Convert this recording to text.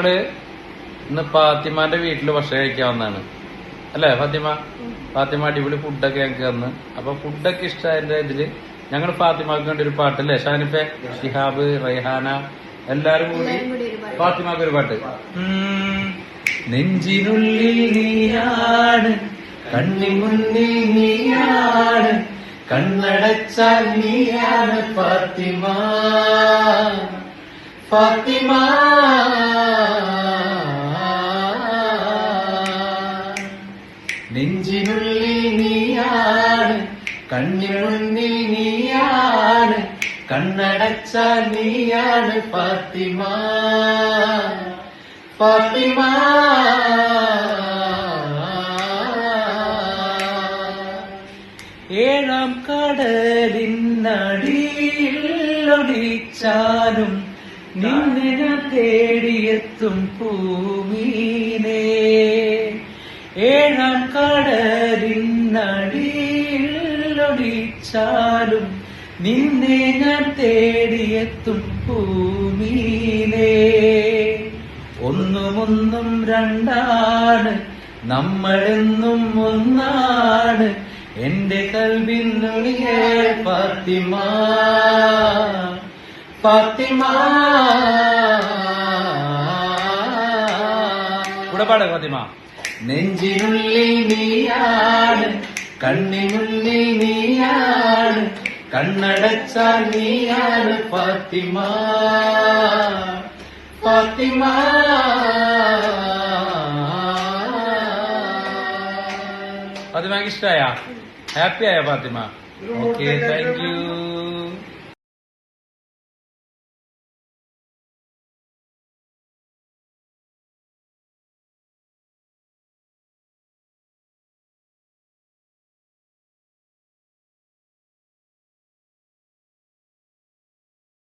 ഞങ്ങൾ ഇന്ന് ഫാത്തിമാന്റെ വീട്ടിൽ ഭക്ഷണം കഴിക്കാൻ വന്നാണ് അല്ലേ ഫാത്തിമ? ഫാത്തിമ അടിപൊളി ഫുഡൊക്കെ ഞങ്ങൾക്ക് തന്ന്. അപ്പൊ ഫുഡൊക്കെ ഇഷ്ടമായതിന്റെ ഇതിൽ ഞങ്ങൾ ഫാത്തിമാക്ക് വേണ്ടി ഒരു പാട്ട് അല്ലേ ഷാനിഫെ ഷിഹാബ് റൈഹാന എല്ലാരും കൂടി. ഫാത്തിമാക്ക് ഒരു പാട്ട്. നെഞ്ചിനുള്ളിൽ നീയാണ് കണ്ണി മുന്നിൽ നീയാണ് കണ്ണടച്ചാൽ നീയാണ് ഫാത്തിമ. ഫാത്തിമ. നെഞ്ചിനുള്ളിൽ നീയാണ് കണ്ണിനുള്ളിൽ നീയാണ് കണ്ണടച്ചാൽ നീയാണ് ഫാത്തിമ. ഫാത്തിമ. ഏഴാം കടലിനടിയിലൊടിച്ചാലും നിന്നെ ഞാൻ തേടിയെത്തും ഭൂമീനെ ഏഴാം കടലിനടിയിലൊടിച്ചാലും നിന്നെ ഞാൻ തേടിയെത്തും ഭൂമീനെ ഒന്നുമൊന്നും രണ്ടാണ് നമ്മളെന്നും ഒന്നാണ്. എന്റെ കൽവിനുള്ളിലെ ഫാത്തിമ ഫാത്തിമ. കൂടെ പാട് ഫാത്തിമ. നെഞ്ചിനുള്ളിൽ നീയാണ് കണ്ണിനുള്ളിൽ നീയാണ് കണ്ണടച്ചാൽ നീയാണ് ഫാത്തിമ. ഫാത്തിമ. ഫാത്തിമക്ക് ഇഷ്ടമായ ഹാപ്പി ആയ ഫാത്തിമ. Okay thank you